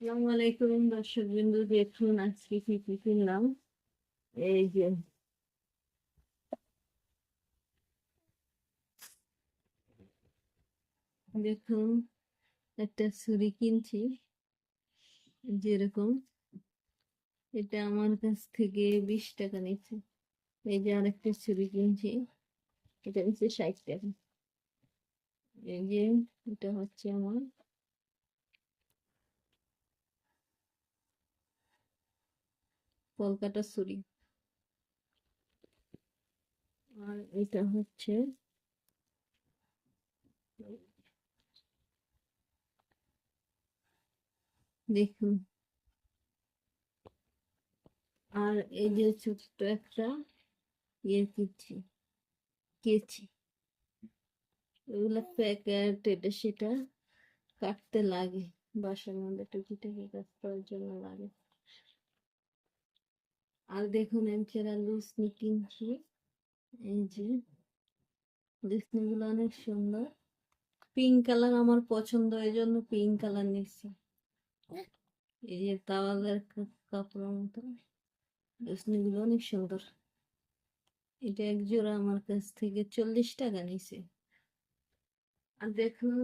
আসসালামু আলাইকুম দর্শক বিন্দু দেখুন আজকে কি কি কিনলাম এই যে দেখুন একটা ছুরি কিনছি যেরকম এটা আমার কাছ থেকে বিশ টাকা নিচ্ছে এই যে আরেকটা ছুরি কিনছি এটা নিচ্ছে ষাট টাকা এই যে এটা হচ্ছে আমার কলকাতা ছুরি আর এটা হচ্ছে দেখুন। আর এই যে ছোট্ট একটা ইয়ে কিনছি কেচি এগুলো প্যাকেট এটা সেটা কাটতে লাগে বাসার মধ্যে টুকিটাকি কাজ করার জন্য লাগে। আর দেখুন এমচেরা লুসনি কিনছি এই যে লুসনি গুলো অনেক সুন্দর। পিঙ্ক কালার আমার পছন্দ, এই জন্য পিঙ্ক কালার নিচ্ছি। এই যে তাওয়ালের কাপড়ের মতো। লুসনি গুলো অনেক সুন্দর। এটা এক জোড়া আমার কাছ থেকে চল্লিশ টাকা নিছে আর দেখুন,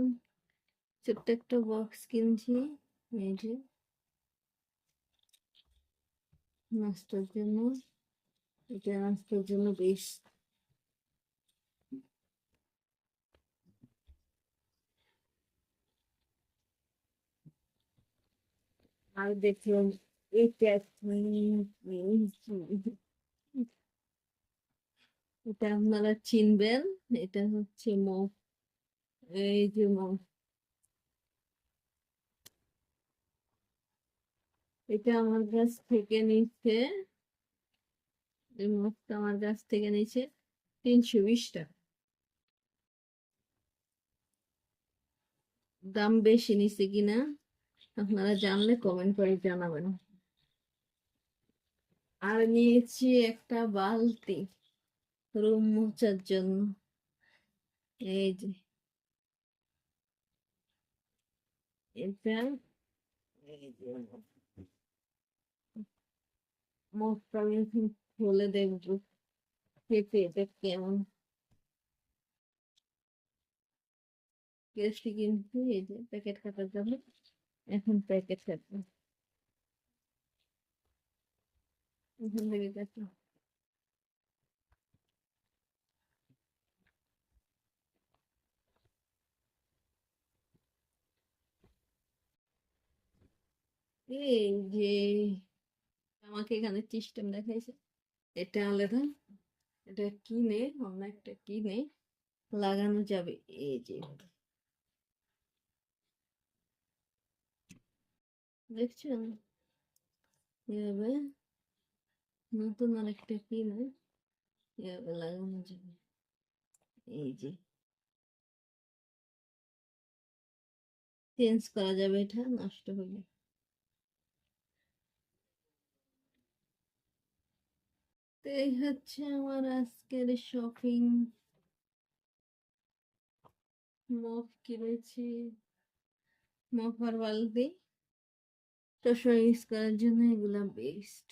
ছোট্ট একটা বক্স কিনছি। এই যে নাস্তার জন্য এটা নাস্তার জন্য বেশ আর দেখুন এটা এটা আপনারা চিনবেন এটা হচ্ছে মগ এই যে মগ এটা আমার কাছ থেকে নিচ্ছে। এই মগটা আমার কাছ থেকে নিচ্ছে তিনশো বিশ টাকা। দাম বেশি নিছে কিনা আপনারা জানলে কমেন্ট করে জানাবেন। আর নিয়েছি একটা বালতি রুম মোছার জন্য। এই যে। এটা মুখটা খুলে দেখব। খেতে এটা কেমন কেসটি কিনছি এই যে প্যাকেট কাটার জন্য। এখন প্যাকেট কাটবো। এখান থেকে কাটবো। এই যে আমাকে এখানে সিস্টেম দেখাইছে। এটা আলাদা। এটা কিনে, অন্য একটা কিনে লাগানো যাবে। এই যে। দেখছেন এভাবে নতুন আরেকটা কিনে এভাবে লাগানো যাবে। এই যে। চেঞ্জ করা যাবে এটা, নষ্ট হলে তো এই হচ্ছে আমার আজকের শপিং মগ কিনেছি। মফার বালতি। সবসময় ইউজ করার জন্য এগুলা বেস্ট